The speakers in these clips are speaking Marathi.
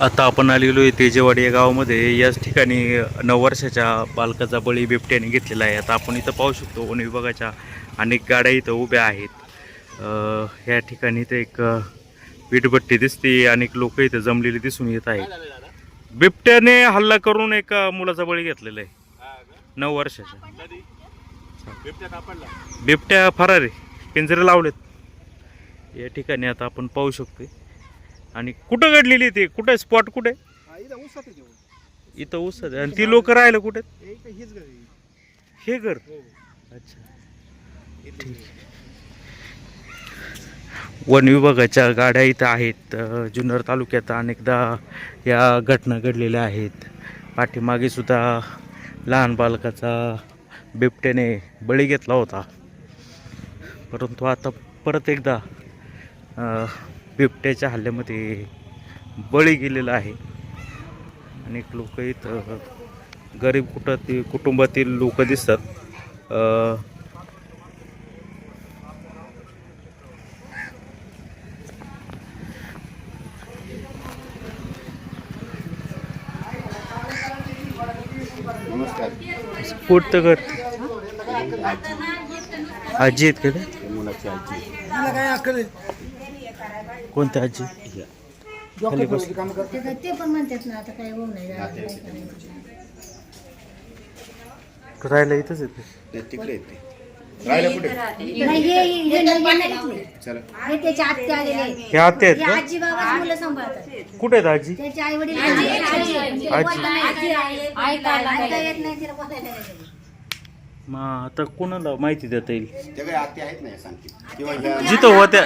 आता आपण आलेलो आहे तेजेवाडी या गावामध्ये. याच ठिकाणी नऊ वर्षाच्या बालकाचा बळी बिबट्याने घेतलेला आहे. आता आपण इथं पाहू शकतो वन विभागाच्या अनेक गाड्या इथं उभ्या आहेत. या ठिकाणी इथं एक वीटभट्टी दिसते. अनेक लोक इथं जमलेली दिसून येत आहेत. बिबट्याने हल्ला करून एका मुलाचा बळी घेतलेला आहे. नऊ वर्षाच्या बिबट्या फरार आहे. पिंजरे लावलेत. या ठिकाणी आता आपण पाहू शकतोय. आणि कुठं घडलेली ती? कुठे स्पॉट कुठे? इथं ऊस. आणि ती लोक राहिलं कुठे? हे घर. हे हो. अच्छा. वन विभागाच्या गाड्या इथं आहेत. जुन्नर तालुक्यात अनेकदा या घटना घडलेल्या आहेत. पाठीमागे सुद्धा लहान बालकाचा बिबट्याने बळी घेतला होता. परंतु आता परत एकदा बिबट्याच्या हल्ल्यामध्ये बळी गेलेला आहे अनेक लोक इथं गरीब कुटातील कुटुंबातील लोक दिसतात कुठं घर आजी आहेत का? मुलाची आजी मला काय? कोणत्या आजी? खाली बस. काम करते. ते काय- ते पण म्हणतात ना आता काय होऊ नाही राहिलं, काय करायचं. राहायला इथंच येते? नाही, तिकडे येते. राहिला कुठे? नाही, हे- हे हे नाही इथले. चला. हे त्याचे आत्ते आलेले आहेत. हे आते आहेत हे का आजी बाबाच मुलं सांभाळतात. कुठे आहेत आजी? त्याचे आई वडील आजी आजी आजी. येत नाही तिला बोलायला येत नाही. मग आता कोणाला माहिती देता येईल? ते काही आते आहेत ना या सांगते किंवा ह्या जिथं होत्या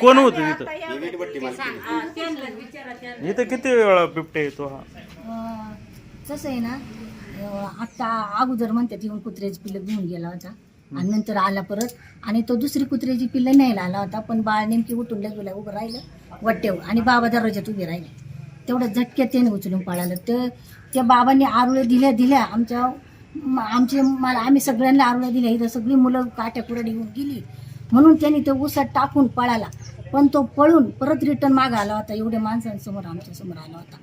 कोण होतं तिथं ही वीटभट्टी मालकी. इथं किती वेळा बिबट्या येतो हा? अं, कसं आहे ना अं, आता अगोदर म्हणतात येऊन कुत्र्याची पिल्लं घेऊन गेला होता. आणि नंतर आला परत. आणि तो दुसरी कुत्र्याची पिल्लं न्यायला आला होता पण बाळ नेमकी उठून लगेला उभं राहिलं वट्टेव आणि बाबा दरवाज्यात उभे राहिले. तेवढं झटक्यात त्याने उचलून पळालं. तर त्या बाबांनी आरुळे दिल्या दिल्या. आमच्या आमचे मला आम्ही सगळ्यांना आरुळे दिल्या इथं सगळी मुलं काट्या कुरडी येऊन गेली. म्हणून त्यांनी ते उसात टाकून पळाला. पण तो पळून परत रिटर्न माग आला होता. एवढ्या माणसांसमोर आमच्यासमोर आला होता.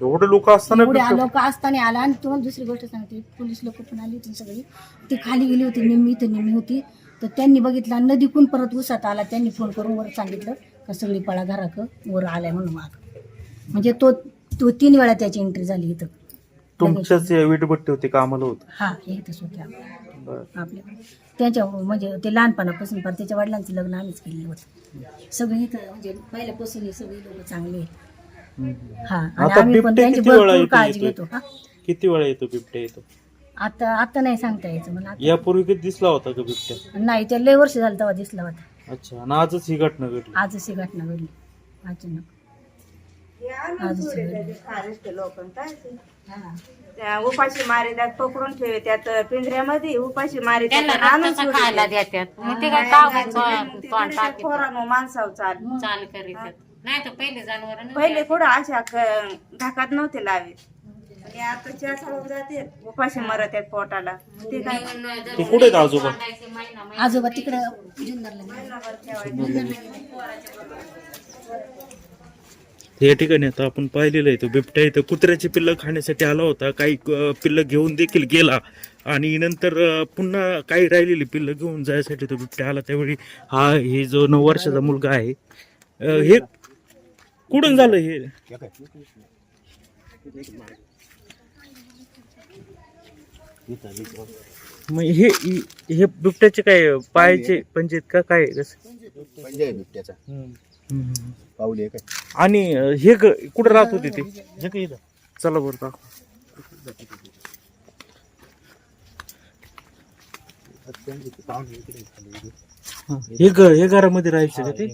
एवढे लोक असताना एवढे बिबट्या- लोक असताना आला आणि तुम्हाला दुसरी गोष्ट सांगते. पोलीस लोक पण आली होती सगळी. ती खाली गेली होती निम्मी इथं निम्मी होती. तर त्यांनी बघितलं नदीकून परत उसात आला. त्यांनी फोन करून वर सांगितलं का सगळी पळा घराक वर आलाय म्हणून माग. म्हणजे तो तो तीन वेळा त्याची एंट्री झाली इथं. तुमच्याच वीटभट्टी होती कामाला होत? हा इथंच होते आपल्या आपल्या. त्याच्या म्हणजे ते लहानपणापासून पण त्याच्या वडिलांचं लग्न आम्हीच केलेलं होतं. सगळे इथं म्हणजे पहिल्यापासून हे सगळी लोक चांगले आहेत. हा आणि आता आम्ही पण त्यांची किती वेळा भरपूर काळजी येतोय? घेतो हा. किती वेळा येतो बिबट्या येतो आता आता नाही सांगता यायचं मला आता- यापूर्वी कधी दिसला होता का बिबट्या? नाही ते लय वर्ष झालं तेव्हा दिसला होता. अच्छा आणि आजच ही घटना घडली. आजच ही घटना घडली. अचानक. आजच ही घडली. त्या उपाशी मारे त्यात पकडून ठेवे त्यात पिंजऱ्यामध्ये उपाशी मारे त्यांना आणून रक्ताचं. खायला देतात. मग ते काय माणसाव चाल. चाल करीत नाही तर पहिले जनावर पहिले कुठं अशा क- धाकात नव्हते आणि चालून जाते. उपाशी मरत आहेत पोटाला. ते काय? ते कुठे आहेत आजोबा? आजोबा तिकडं जुन्नरला. या ठिकाणी आता आपण पाहिलेलं आहे तो बिबट्या इथं कुत्र्याची पिल्लं खाण्यासाठी आला होता. काही पिल्लं घेऊन देखील गेला. आणि नंतर पुन्हा काही राहिलेली पिल्लं घेऊन जायसाठी तो बिबट्या आला. त्यावेळी हा हे जो नऊ वर्षाचा मुलगा आहे हे कुठून झालं हे? मग हे हे- बिबट्याचे काय पायाचे पंजेत का? काय? कसं बिबट्याचा. आहे काय आणि हे ग- कुठं राहत होते ते जे काही इथं. चला बरं दाखव हा. हे घर हे घरामध्ये राहायचे का ते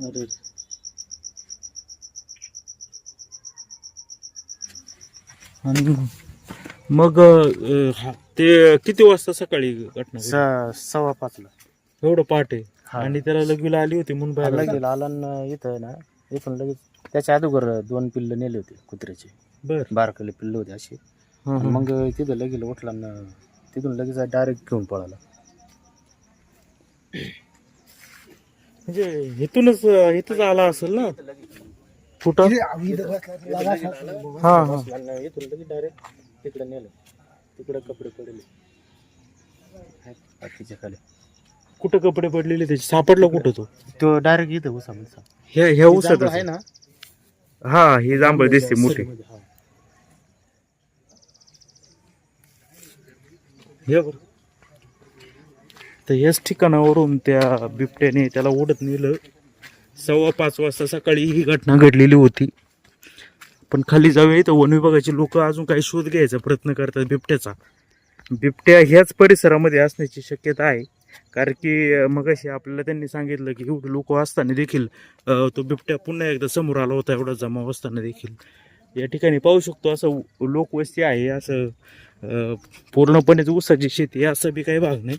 अरे आणि मग अं, हा- ते किती वाजता सकाळी घटना घडली? सव्वा पाचला एवढं पाठ आहे. आणि त्याला लगेला आली होती म्हणून बाहेर आला. लगेच आला न इथं ना इथून लगेच त्याच्या अगोदर दोन पिल्लं नेले होते कुत्र्याचे. बर. बारकले पिल्लं होते असे आणि. मग तिथं लगेच उठला न तिथून लगेच डायरेक्ट घेऊन पळाला. म्हणजे इथूनच इथंच आला असेल ना? कुठं? हा हा. आणि इथून लगेच डायरेक्ट तिकडे नेलं. तिकडे कपडे पडले. बाकीच्या खाली. कुठं कपडे पडलेले त्याचे? सापडला कुठं तो? तो डायरेक्ट इथं उसामध्ये साप. ह्या ह्या जांभळं उसात आहे ना? हा ही जांभळ दिसते मोठी. हा. हे बघ तर याच ठिकाणावरून त्या बिबट्याने त्याला ओढत नेलं. सव्वा पाच वाजता सकाळी ही घटना घडलेली होती. पण खाली जाऊया इथं. वन विभागाचे लोक अजून काही शोध घ्यायचा प्रयत्न करतात बिबट्याचा. बिबट्या ह्याच परिसरामध्ये असण्याची शक्यता आहे. कारण की मग आपल्याला त्यांनी सांगितलं की एवढे लोक असताना देखील तो बिबट्या पुन्हा एकदा समोर आला होता एवढा जमाव असताना देखील. या ठिकाणी पाहू शकतो असं लोकवस्ती आहे असं पूर्णपणेच ऊसाची शेती असं बी काही भाग नाही.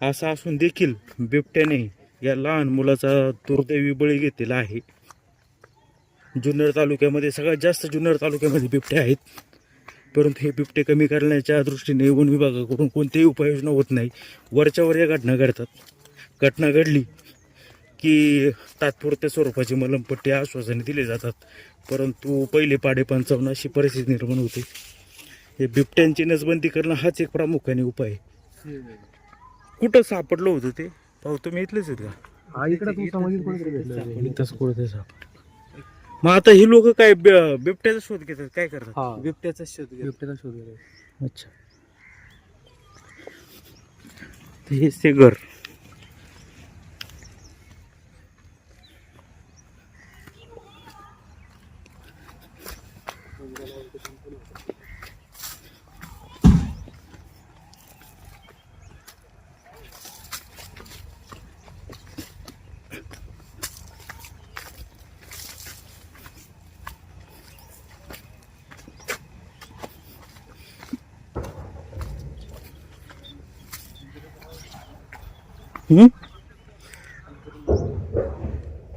असं असून देखील बिबट्याने या लहान मुलाचा दुर्दैवी बळी घेतलेला आहे. जुन्नर तालुक्यामध्ये सगळ्यात जास्त जुन्नर तालुक्यामध्ये बिबटे आहेत. परंतु हे बिबटे कमी करण्याच्या दृष्टीने वन विभागाकडून कोणतीही उपाययोजना होत नाही. वरच्यावर या घटना घडतात. घटना घडली की तात्पुरत्या स्वरूपाची मलमपट्टी आश्वासने दिले जातात. परंतु पहिले पाडे पंचावन्न अशी परिस्थिती निर्माण होते. हे बिबट्यांची नसबंदी करणं हाच एक प्रामुख्याने उपाय आहे. कुठं सापडलं होतं ते? पाहू तुम्ही इथलेच आहेत का? हा इकडे तू कुठं सापड मग आता ही लोक काय बि- बिबट्याचा शोध घेतात काय करतात हा बिबट्याचा शोध. बिबट्याचा शोध घ्यायचा. अच्छा तर हेच ते घर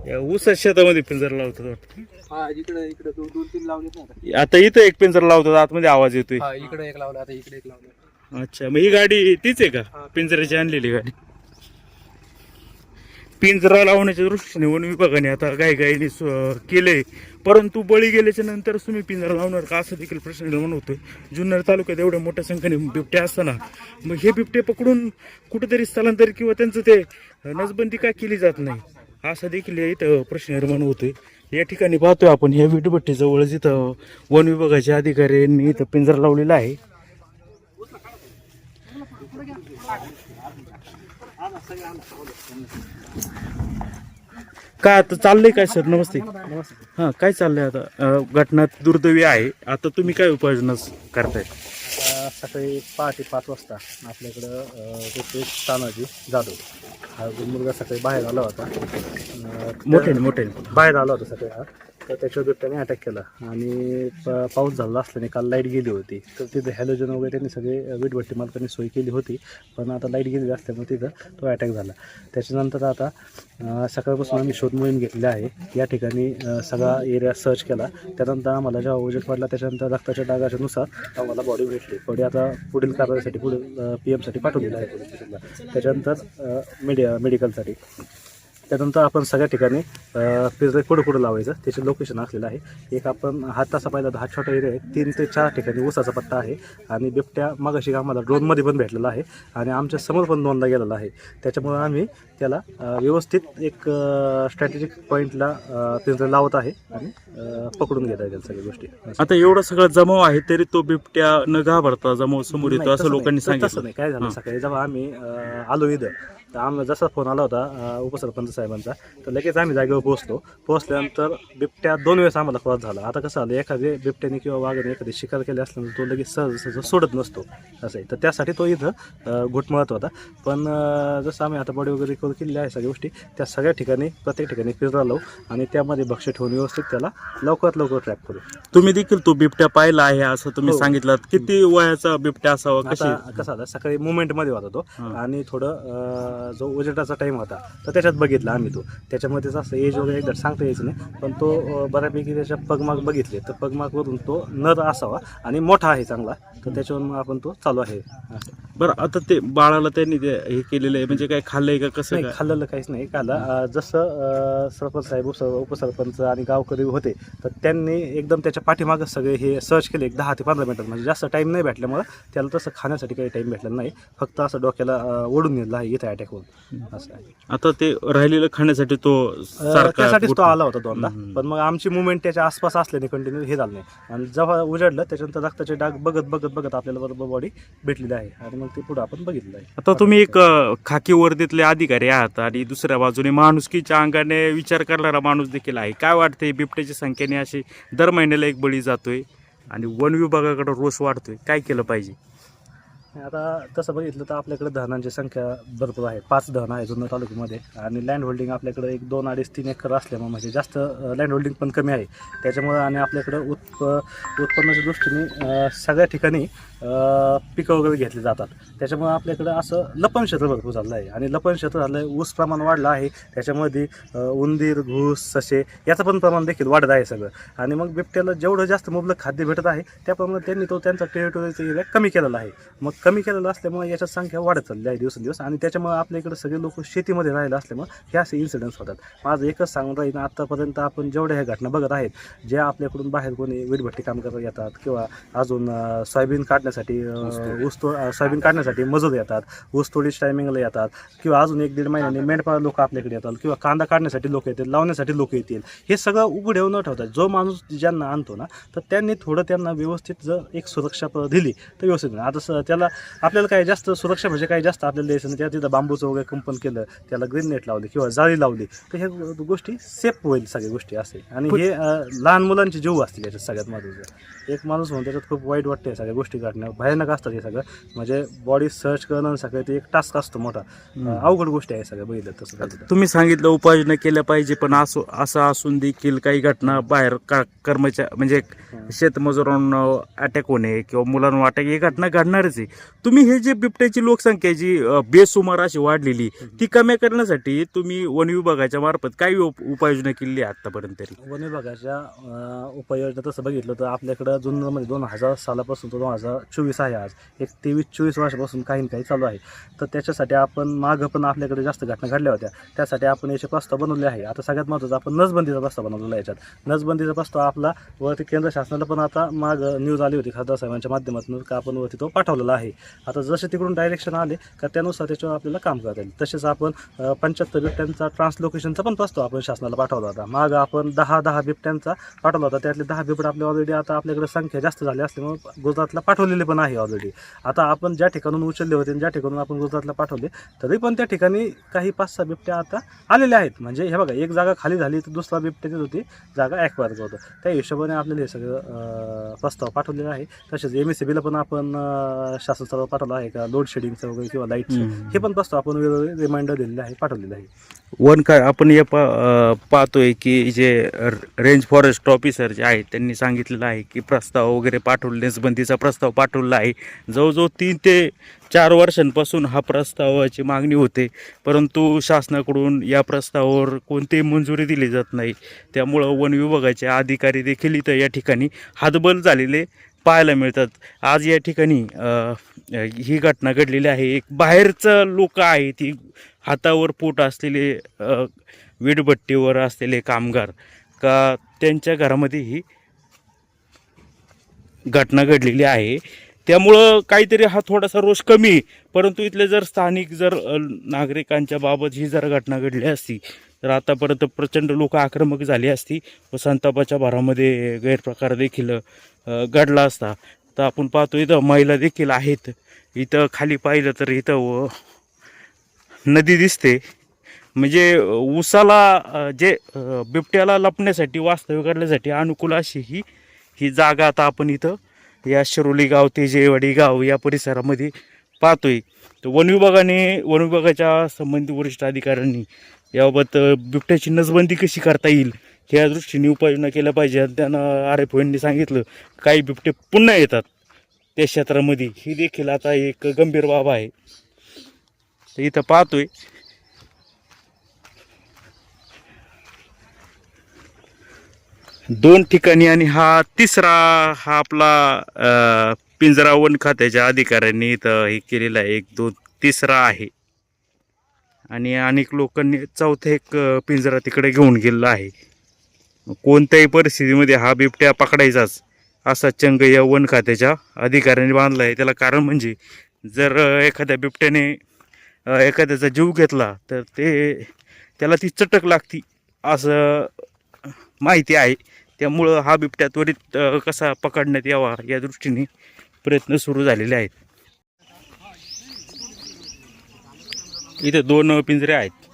या ऊसाच्या शेतामध्ये पिंजर लावतात वाटतं. हा इकडे इकडे दोन दोन तीन लावलेत ना आता. आता इथं एक पिंजर लावतात आतमध्ये आवाज येतोय. हा इकडे एक लावला आता इकडे एक लावलं. अच्छा मग ही गाडी तीच आहे का? पिंजऱ्याची आणलेली गाडी. पिंजरा लावण्याच्या दृष्टीने वन विभागाने आता काही गायीने केलंय. परंतु बळी गेल्याच्यानंतर तुम्ही पिंजरा लावणार का असं देखील प्रश्न निर्माण होतोय. जुन्नर तालुक्यात एवढ्या मोठ्या संख्येने बिबटे असताना मग हे बिबटे पकडून कुठेतरी स्थलांतर किंवा त्यांचं ते नसबंदी का केली जात नाही? असा देखील इथं प्रश्न निर्माण होतोय. या ठिकाणी पाहतोय आपण ह्या विटभट्टीजवळ जिथं वन विभागाच्या अधिकाऱ्यांनी इथं पिंजरा लावलेला आहे. काय आता चाललंय काय सर? नमस्ते. हां काय चाललंय आता? अं, घटना दुर्दैवी आहे. आता तुम्ही काय उपाययोजना करताय? आता सकाळी पहाटे पाच वाजता आपल्याकडं अं, ऋत्विक तानाजी जाधव. हा जो मुलगा सकाळी बाहेर आला होता. अं, मोठ्याने मोठ्याने. बाहेर आला होता सकाळी हा. तर त्याच्यावर बिबट्याने अटॅक केला. आणि प- पाऊस झाला असल्याने काल लाइट गेली होती. तर तिथं हॅलोजन वगैरे त्यांनी सगळे वीटभट्टी मालकांनी सोय केली होती. पण आता लाइट गेलेली असल्यामुळे तिथं तो अटॅक झाला. त्याच्यानंतर आता सकाळपासून आम्ही शोध मोहीम घेतलेली आहे. या ठिकाणी सगळा एरिया सर्च केला. त्यानंतर आम्हाला जेव्हा ओजेट पडला त्याच्यानंतर रक्ताच्या डागाच्या नुसार आम्हाला बॉडी भेटली. बॉडी आता पुढील कारवाईसाठी पुढील पी एमसाठी पाठवलेली आहे. पोलीस स्टेशनला त्याच्यानंतर मेडिया मेडिकलसाठी त्यानंतर आपण सगळ्या ठिकाणी पिझ्झा कुठं कुठं लावायचं त्याचे लोकेशन असलेलं आहे. एक आपण हात तसा पाहिला तर हा छोटा एरिया आहे. तीन ते चार ठिकाणी ऊसाचा पट्टा आहे. आणि बिबट्या मगाशी आम्हाला ड्रोनमध्ये पण भेटलेला आहे. आणि आमच्यासमोर पण दोनदा गेलेला आहे. त्याच्यामुळे आम्ही त्याला व्यवस्थित एक स्ट्रॅटेजिक पॉईंटला पिंजरा लावत आहे. आणि पकडून घेत आहे सगळ्या गोष्टी. आता एवढा सगळा जमाव आहे तरी तो बिबट्या न घाबरता जमाव समोर येतो असं लोकांनी नाही. तसं सांगितलं. नाही काय झालं हां. सकाळी? जेव्हा आम्ही आलो इथं तर आम्हाला जसा फोन आला होता उपसरपंच साहेबांचा तर लगेच आम्ही जागेवर पोहोचलो पोहोचल्यानंतर बिबट्या दोन वेळेस आम्हाला क्रॉस झाला. आता कसं आलं एखाद्या बिबट्याने किंवा वाघाने एखादी शिकार केली असल्यानंतर तो लगेच सहज सहज सोडत नसतो. असं आहे तर त्यासाठी तो इथं घुटमळत होता. पण जसं आम्ही आता बॉडी वगैरे रिकवर केलेली आहे सगळ्या गोष्टी त्या सगळ्या ठिकाणी प्रत्येक ठिकाणी पिंजरा लावू आणि त्यामध्ये भक्ष्य ठेवून व्यवस्थित त्याला लवकरात लवकर ट्रॅप करू. तुम्ही देखील तो बिबट्या पाहिला आहे असं तुम्ही हो. सांगितलं. किती वयाचा बिबट्या असावा आता कसं आता सकाळी मुवमेंटमध्ये होता तो. आणि थोडं जो उजेडाचा टाइम होता तर त्याच्यात बघितला आम्ही तो. त्याच्यामध्ये असं एज वगैरे एकदा सांगता यायचं नाही. पण तो बऱ्यापैकी त्याच्या पगमाग बघितले. तर पगमागवरून तो नर असावा आणि मोठा आहे चांगला. तर त्याच्यावरून आपण तो चालू आहे. असं. बरं आता ते बाळाला त्यांनी ते हे केलेलं आहे म्हणजे काय खाल्लंय का कसं नाही काय? खाल्लेलं काहीच नाही खाल्लं. अं, जसं अं, सरपंच साहेब उप उपसरपंच आणि गावकरी होते तर त्यांनी एकदम त्याच्या पाठीमागं सगळे हे सर्च केले एक दहा ते पंधरा मिनिटात म्हणजे जास्त टाईम नाही भेटल्यामुळं त्याला तसं खाण्यासाठी काही टाईम भेटलेला नाही. फक्त असं डोक्याला अं, ओढून नेलं आहे इथं अटॅक होऊन. असं आहे. आता ते राहिलेलं खाण्यासाठी तो अं, सारखा त्यासाठीच तो आला होता दोनदा. हम्म. पण मग आमची मुवमेंट त्याच्या आसपास असल्याने कंटिन्यू हे झालं नाही. आणि जेव्हा उजाडलं त्याच्यानंतर रक्ताचे डाग बघत बघत बघत आपल्याला बरोबर बॉडी भेटलेली आहे. आणि मग ते पुढे आपण बघितलं आहे आता तुम्ही एक अ, खाकी वर्दीतले अधिकारी आहात आणि दुसऱ्या बाजूने माणुसकीच्या अंगाने विचार करणारा माणूस देखील आहे. काय वाटतंय बिबट्याच्या संख्येने अशी दर महिन्याला एक बळी जातोय आणि वन विभागाकडे रोष वाढतोय? काय केलं पाहिजे? आता तसं बघितलं तर आपल्याकडे धरणांची संख्या भरपूर आहे. पाच धरणं आहे जुन्नर तालुक्यामध्ये आणि लँड होल्डिंग आपल्याकडे एक दोन अडीच तीन एकर असल्यामुळे म्हणजे जास्त लँड होल्डिंग पण कमी आहे. त्याच्यामुळं आणि आपल्याकडं उत्प उत्पन्नाच्या दृष्टीने सगळ्या ठिकाणी पिकं वगैरे घेतली जातात. त्याच्यामुळं आपल्याकडं असं लपन क्षेत्र भरपूर झालं आहे आणि लपन क्षेत्र झालं आहे ऊस प्रमाण वाढलं आहे. त्याच्यामध्ये उंदीर घूस ससे याचं पण प्रमाण देखील वाढत आहे सगळं. आणि मग बिबट्याला जेवढं जास्त मुबलक खाद्य भेटत आहे त्याप्रमाणे त्यांनी तो त्यांचा टेरिटोरीचा एरिया कमी केलेला आहे. मग कमी केलेलं असल्यामुळे याच्यात संख्या वाढत चालली आहे दिवसेंदिवस. आणि त्याच्यामुळे आपल्या इकडे सगळे लोक शेतीमध्ये राहिले असल्यामुळे हे असे इन्सिडेंट्स होतात. माझं एकच सांगून राहील आत्तापर्यंत आपण जेवढ्या ह्या घटना बघत आहेत जे आपल्याकडून बाहेर कोणी वीटभट्टी काम करत येतात किंवा अजून सोयाबीन काढण्यासाठी ऊस सोयाबीन काढण्यासाठी मजूर येतात ऊस तोडीच टायमिंगला येतात किंवा अजून एक दीड महिन्याने मेंढपाळ लोक आपल्याकडे येतात किंवा कांदा काढण्यासाठी लोक येतील लावण्यासाठी लोक येतील. हे सगळं उघडे न ठेवतात जो माणूस ज्यांना आणतो ना तर त्यांनी थोडं त्यांना व्यवस्थित जर एक सुरक्षा दिली तर व्यवस्थित. आता स- त्याला आपल्याला काय जास्त सुरक्षा म्हणजे काय जास्त आपल्याला द्यायचं नाही. त्या तिथं बांबूचं वगैरे कंपन केलं त्याला ग्रीन नेट लावली किंवा जाळी लावली तर ह्या गोष्टी सेफ होईल सगळ्या गोष्टी असे. आणि हे लहान मुलांचे जीव असतील याच्यात सगळ्यात महत्त्वाचं. एक माणूस म्हणून त्याच्यात खूप वाईट वाटते सगळ्या गोष्टी घडणं. भयानक असतात हे सगळं. म्हणजे बॉडी सर्च करणं सगळं ते एक टास्क असतो मोठा. अवघड गोष्टी आहे सगळ्या बघितलं तसं. तुम्ही सांगितलं उपाययोजना केल्या पाहिजे पण असं असं असून देखील काही घटना बाहेर का कर्मचारी म्हणजे शेतमजुरांना अटॅक होणे किंवा मुलांना अटॅक ही घटना घडणारच आहे. तुम्ही हे जे बिबट्याची लोकसंख्या जी बेसुमार अशी वाढलेली ती कमी करण्यासाठी तुम्ही वन विभागाच्या मार्फत काय उप- उपाययोजना केली आहे आतापर्यंत तरी? वन विभागाच्या उपाययोजना तसं बघितलं तर आपल्याकडं म्हणजे दोन हजार सालापासून तर दोन हजार चोवीस आहे आज. एक तेवीस चोवीस वर्षापासून काही ना काही चालू आहे. तर त्याच्यासाठी आपण मागं पण आपल्याकडे जास्त घटना घडल्या होत्या. त्यासाठी आपण याचे प्रस्ताव बनवले आहे. आता सगळ्यात महत्त्वाचा आपण नसबंदीचा प्रस्ताव बनवलेला आहे याच्यात. नसबंदीचा प्रस्ताव आपला वरती केंद्र शासनाला पण आता माग न्यूज आली होती खासदार साहेबांच्या माध्यमातून का आपण वरती तो पाठवलेला आहे. आता जसे तिकडून डायरेक्शन आले का त्यानुसार त्याच्यावर आपल्याला काम करता येईल. तसेच आपण पंच्याहत्तर बिबट्यांचा ट्रान्सलोकेशनचा पण प्रस्ताव आपण शासनाला पाठवला होता. माग आपण दहा दहा बिबट्यांचा पाठवला होता. त्यातले दहा बिबट आपले ऑलरेडी आता आपल्याकडे संख्या जास्त झाली असल्यामुळे गुजरातला पाठवलेले पण आहे ऑलरेडी आता आपण ज्या ठिकाणून उचलले होते ज्या ठिकाणून आपण गुजरातला पाठवले तरी पण त्या ठिकाणी काही पाच सहा बिबट्या आता आलेल्या आहेत. म्हणजे हे बघा एक जागा खाली झाली तर दुसरा बिबट्या देत होती जागा ॲक्वायर होतं त्या हिशोबाने आपल्याला हे सगळं प्रस्ताव पाठवलेला आहे. तसेच एम एस सी बीला पण आपण शासन शासन स्तरावर पाठवलं आहे का? लोड शेडिंगचं वगैरे किंवा लाईटचं हे पण प्रस्ताव आपण वेगवेगळे रिमाइंडर दिलेले आहे पाठवलेले आहे. वन काय आपण पा अ, पाहतोय की जे र- रेंज फॉरेस्ट ऑफिसर जे आहेत त्यांनी सांगितलेलं आहे की प्रस्ताव वगैरे पाठवले बंदीचा प्रस्ताव पाठवलेला आहे. जवळजवळ तीन ते चार वर्षांपासून हा प्रस्तावाची मागणी होते. परंतु शासनाकडून या प्रस्तावावर कोणतीही मंजुरी दिली जात नाही. त्यामुळं वन विभागाचे अधिकारी देखील इथं या ठिकाणी हातबल झालेले पाहायला मिळतात. आज या ठिकाणी ही घटना घडलेली आहे. एक बाहेरचं लोक आहे ती हातावर पोट असलेले वीटभट्टीवर असलेले कामगार. का त्यांच्या घरामध्ये ही घटना घडलेली आहे. त्यामुळं काहीतरी हा थोडासा रोष कमी आहे. परंतु इथले जर स्थानिक जर नागरिकांच्या बाबत ही जर घटना घडली असती तर आतापर्यंत प्रचंड लोक आक्रमक झाली असती व संतापाच्या भरामध्ये गैरप्रकार देखील घडला असता. तर आपण पाहतो इथं महिला देखील आहेत. इथं खाली पाहिलं तर इथं व नदी दिसते. म्हणजे उसाला जे बिबट्याला लपण्यासाठी वास्तव्य करण्यासाठी अनुकूल अशी ही ही जागा आता आपण इथं या शिरोली गाव तेजेवाडी गाव या परिसरामध्ये पाहतोय. तर वन विभागाने वन विभागाच्या संबंधित वरिष्ठ अधिकाऱ्यांनी याबाबत बिबट्याची नसबंदी कशी करता येईल? ह्या दृष्टीने उपाययोजना केल्या पाहिजे. त्यांना आर एफ ओंनी सांगितलं काही बिबटे पुन्हा येतात त्या क्षेत्रामध्ये. ही देखील आता एक गंभीर बाब आहे. तर इथं पाहतोय. दोन ठिकाणी आणि हा तिसरा हा आपला पिंजरा वन खात्याच्या अधिकाऱ्यांनी इथं हे केलेलं आहे एक दोन तिसरा आहे. आणि अनेक लोकांनी चौथा एक पिंजरा तिकडे घेऊन गेलेला आहे. कोणत्याही परिस्थितीमध्ये हा बिबट्या पकडायचाच असा चंग या वन खात्याच्या अधिकाऱ्यांनी बांधला आहे. त्याला कारण म्हणजे जर एखाद्या बिबट्याने एखाद्याचा जीव घेतला तर ते त्याला ती चटक लागती असं माहिती आहे. त्यामुळं हा बिबट्या त्वरित कसा पकडण्यात यावा या दृष्टीने प्रयत्न सुरू झालेले आहेत. इथे दोन पिंजरे आहेत.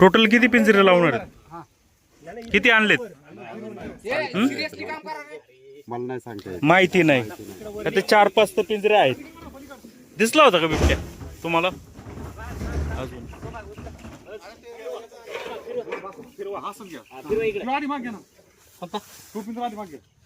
टोटल किती पिंजरे लावणार आहेत? किती आणलेत? मला नाही सांगता माहिती नाही. आता चार पाच तर पिंजरे आहेत. दिसला होता का बिबट्या तुम्हाला? अजून.